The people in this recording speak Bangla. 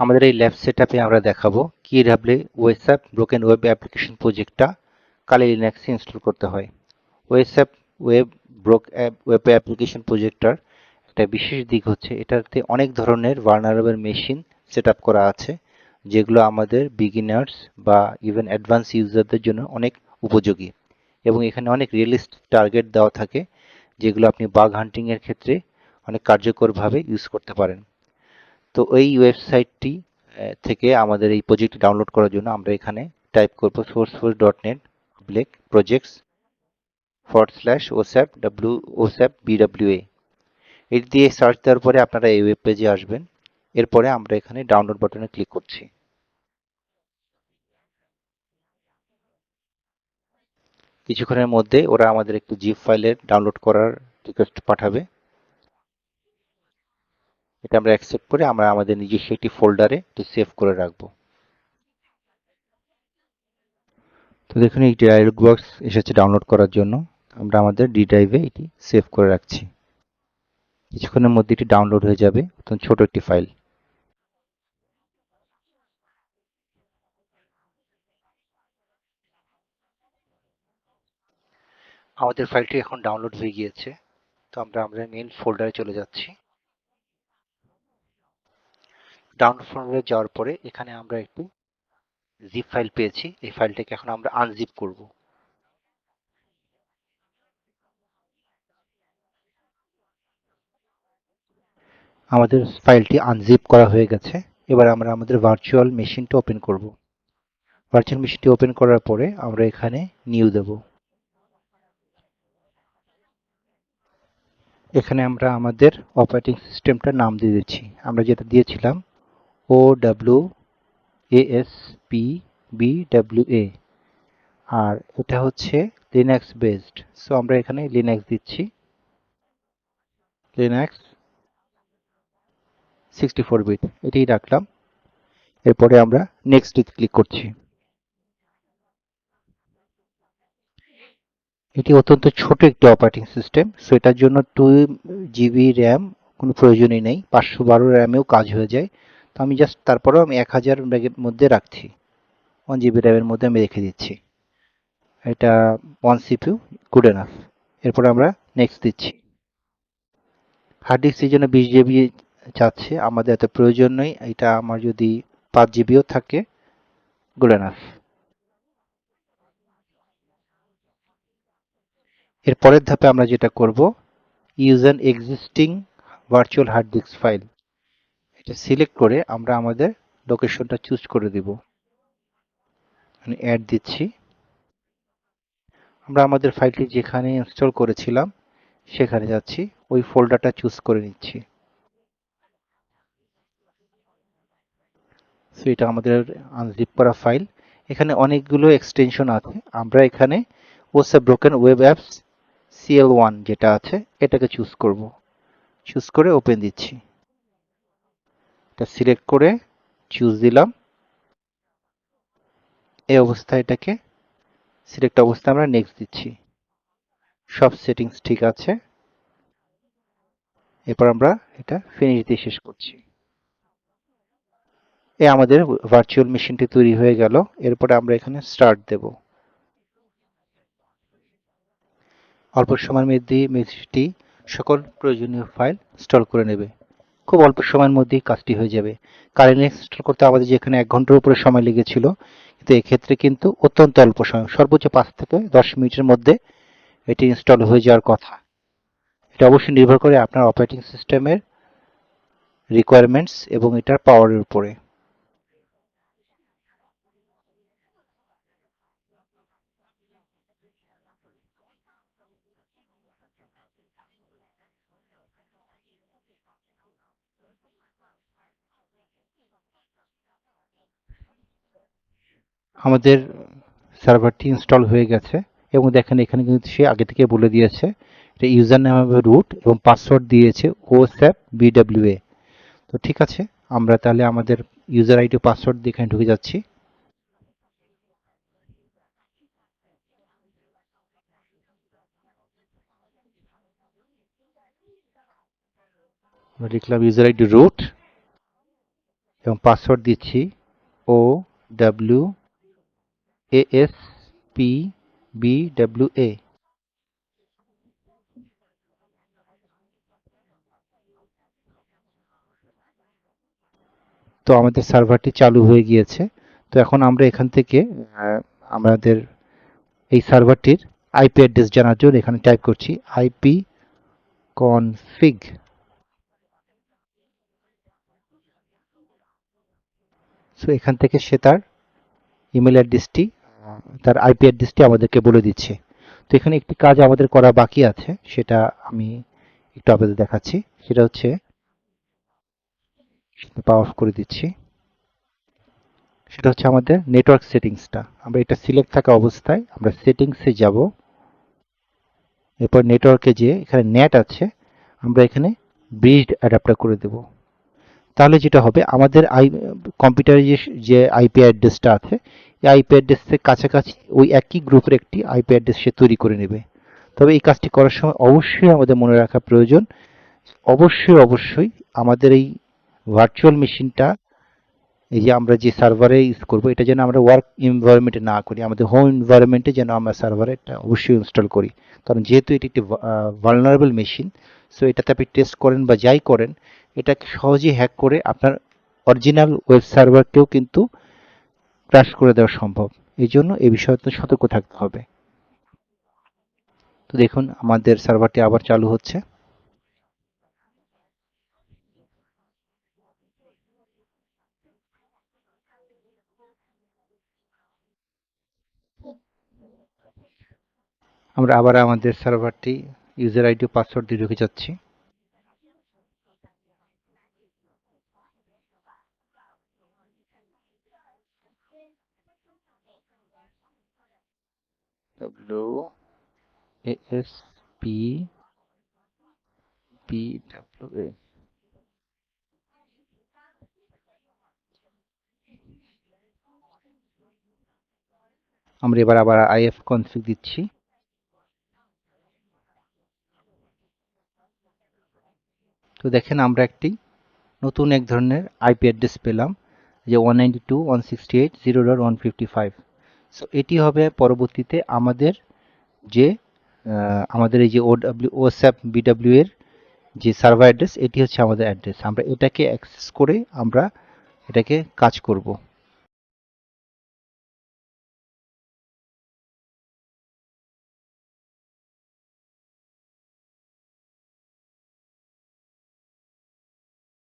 আমাদের এই ল্যাব সেট আমরা দেখাবো কি কীভাবে ওয়েসঅ্যাপ ব্রোকেন ওয়েব অ্যাপ্লিকেশন প্রজেক্টটা কালি লিনাক্সে ইনস্টল করতে হয়। ওয়েসঅ্যাপ ওয়েব ব্রোক ওয়েব অ্যাপ্লিকেশন প্রজেক্টটার একটা বিশেষ দিক হচ্ছে, এটাতে অনেক ধরনের ভার্নারেবল মেশিন সেট করা আছে, যেগুলো আমাদের বিগিনার্স বা ইভেন অ্যাডভান্স ইউজারদের জন্য অনেক উপযোগী। এবং এখানে অনেক রিয়েলিস্টিক টার্গেট দেওয়া থাকে, যেগুলো আপনি বাগ হান্টিংয়ের ক্ষেত্রে অনেক কার্যকরভাবে ইউজ করতে পারেন। তো এই ওয়েবসাইটটি থেকে আমাদের এই প্রজেক্টটি ডাউনলোড করার জন্য আমরা এখানে টাইপ করব সোর্সফোর্স dot net Blake projects for slash ওস্যাপ W ওস্যাপ বিডাব্লিউএ এটি দিয়ে সার্চ দেওয়ার পরে আপনারা এই ওয়েব পেজে আসবেন। এরপরে আমরা এখানে ডাউনলোড বাটনে ক্লিক করছি। কিছুক্ষণের মধ্যে ওরা আমাদের একটু জিপ ফাইলের ডাউনলোড করার রিকোয়েস্ট পাঠাবে। এটা আমরা অ্যাকসেপ্ট করে, আমরা আমাদের নিজস্ব একটি ফোল্ডারে সেভ করে রাখব। তো দেখুন, এই ডায়লগ বক্স এসেছে ডাউনলোড করার জন্য। আমরা আমাদের ডি ড্রাইভে এটি সেভ করে রাখছি। কিছুক্ষণের মধ্যে এটি ডাউনলোড হয়ে যাবে ছোট একটি ফাইল আমাদের ফাইলটি এখন ডাউনলোড হয়ে গিয়েছে। তো আমরা আমাদের মেইন ফোল্ডারে চলে যাচ্ছি। ডাউনলোড যাওয়ার পরে এখানে আমরা একটু জিপ ফাইল পেয়েছি। এই ফাইলটাকে এখন আমরা আনজিপ করব। আমাদের ফাইলটি আনজিপ করা হয়ে গেছে। এবার আমরা আমাদের ভার্চুয়াল মেশিনটা ওপেন করব। ভার্চুয়াল মেশিনটি ওপেন করার পরে আমরা এখানে নিউ দেব। এখানে আমরা আমাদের অপারেটিং সিস্টেমটার নাম দিয়ে দিচ্ছি। আমরা যেটা দিয়েছিলাম O W S P B W A আর এটা হচ্ছে লিনাক্স বেসড সো আমরা এখানে লিনাক্স দিচ্ছি। লিনাক্স সিক্সটি ফোর বিট এটাই রাখলাম। এরপরে আমরা নেক্সট ক্লিক করছি। এটি অত্যন্ত ছোট একটি অপারেটিং সিস্টেম সো এটার জন্য টু জিবি র্যাম কোনো প্রয়োজনই নেই। পাঁচশো বারো র্যামেও কাজ হয়ে যায়। তো আমি জাস্ট তারপরেও আমি এক হাজার ব্যাগের মধ্যে রাখছি। ওয়ান জিবি র্যামের মধ্যে আমি রেখে দিচ্ছি। এটা ওয়ান সিপিউ গুড এনাফ এরপরে আমরা নেক্সট দিচ্ছি। হার্ড ডিস্কের জন্য বিশ জিবি চাচ্ছে। আমাদের এত প্রয়োজন নেই। এটা আমার যদি পাঁচ জিবিও থাকে গুড এনাফ এর পরের ধাপে আমরা যেটা করব use an existing virtual hard disk file এটা সিলেক্ট করে আমরা আমাদের লোকেশনটা চুজ করে দিব। মানে অ্যাড দিচ্ছি। আমরা আমাদের ফাইলটি যেখানে ইনস্টল করেছিলাম, সেখানে যাচ্ছি। ওই ফোল্ডারটা চুজ করে নিচ্ছি। সো এটা আমাদের আনজিপ করা ফাইল এখানে অনেকগুলো এক্সটেনশন আছে। আমরা এখানে ওসে broken web apps CL one যেটা আছে, এটাকে চুজ করব। চুজ করে ওপেন দিচ্ছি। এটা সিলেক্ট করে চুজ দিলাম। এই অবস্থায় এটাকে সিলেক্ট অবস্থায় আমরা নেক্সট দিচ্ছি। সব সেটিংস ঠিক আছে। এরপর আমরা এটা ফিনিশ দিয়ে শেষ করছি। এ আমাদের ভার্চুয়াল মেশিনটি তৈরি হয়ে গেল। এরপরে আমরা এখানে স্টার্ট দেব। অল্প সময়ের মধ্যে মেশিনটি সকল প্রয়োজনীয় ফাইল ইনস্টল করে নেবে। খুব অল্প সময়ের মধ্যেই কাজটি হয়ে যাবে। কারেন্ট ইনস্টল করতে আমাদের যেখানে এক ঘণ্টার উপরে সময় লেগেছিল, কিন্তু এক্ষেত্রে কিন্তু অত্যন্ত অল্প সময়, সর্বোচ্চ পাঁচ থেকে দশ মিনিটের মধ্যে এটি ইনস্টল হয়ে যাওয়ার কথা। এটা অবশ্যই নির্ভর করে আপনার অপারেটিং সিস্টেমের রিকোয়ারমেন্টস এবং এটার পাওয়ারের উপরে। আমাদের সার্ভারটি ইনস্টল হয়ে গেছে এবং দেখেন এখানে কিন্তু সে আগে থেকে বলে দিয়েছে এটা ইউজার নেম হবে রুট এবং পাসওয়ার্ড দিয়েছে ও স্যাপ বিডাব্লিউএ তো ঠিক আছে, আমরা তাহলে আমাদের ইউজার আইডি পাসওয়ার্ড দিয়ে এখানে ঢুকে যাচ্ছি। লিখলাম ইউজার আইডি রুট এবং পাসওয়ার্ড দিচ্ছি O W A S P B W A তো আমাদের সার্ভারটি চালু হয়ে গিয়েছে। তো এখন আমরা এখান থেকে আমাদের এই সার্ভারটির আইপি অ্যাড্রেস জানার জন্য এখানে টাইপ করছি আইপি কনফিগ। সো এখান থেকে সে তার ইমেল অ্যাড্রেসটি তার আইপি অ্যাড্রেসটি আমাদেরকে বলে দিচ্ছে। তো এখানে একটি কাজ আমাদের করা বাকি আছে, সেটা আমি একটু আপনাদের দেখাচ্ছি। সেটা হচ্ছে পাওয়ার অফ করে দিচ্ছি। সেটা হচ্ছে আমাদের নেটওয়ার্ক সেটিংসটা আমরা এটা সিলেক্ট থাকা অবস্থায় আমরা সেটিংসে যাব। এরপর নেটওয়ার্কে যে এখানে নেট আছে, আমরা এখানে ব্রিজড অ্যাডাপ্টার করে দেব। তাহলে যেটা হবে, আমাদের আই কম্পিউটারে যে যে আইপি অ্যাড্রেসটা আছে, এই আইপি অ্যাড্রেসের কাছাকাছি ওই একই গ্রুপের একটি আইপি অ্যাড্রেস সে তৈরি করে নেবে। তবে এই কাজটি করার সময় অবশ্যই আমাদের মনে রাখা প্রয়োজন। অবশ্যই অবশ্যই আমাদের এই ভার্চুয়াল মেশিনটা এই যে আমরা যে সার্ভারে ইউজ করব, এটা যেন আমরা ওয়ার্ক এনভায়রনমেন্টে না করি, আমাদের হোম এনভায়রনমেন্টে যেন আমরা সার্ভারে এটা অবশ্যই ইনস্টল করি। কারণ যেহেতু এটি একটি ভালনারেবল মেশিন সো এটাতে আপনি টেস্ট করেন বা যাই করেন এটাকে সহজেই হ্যাক করে আপনার অরিজিনাল ওয়েব সার্ভারকেও কিন্তু ক্রাশ করে দেওয়া সম্ভব। এই জন্য এই বিষয়ে তো সতর্ক থাকতে হবে। তো দেখুন, আমাদের সার্ভারটি আবার চালু হচ্ছে। আমরা আবার আমাদের সার্ভারটি ইউজার আইডি পাসওয়ার্ড দিয়ে ঢুকে যাচ্ছি। W A S P P W A. আমরা এবার আবার আইএফ কনফিগ দিচ্ছি। তো দেখেন আমরা একটি নতুন এক ধরনের আইপি অ্যাড্রেস পেলাম, যে one ninety two one sixty eight zero dot one fifty five so এটি হবে পরবর্তীতে আমাদের যে আমাদের এই যে ওডাব্লিউ ডাব্লিউ ওএসএফ বিডাব্লিউ এর যে সার্ভার অ্যাড্রেস এটি হচ্ছে আমাদের অ্যাড্রেস আমরা এটাকে অ্যাক্সেস করে আমরা এটাকে কাজ করব।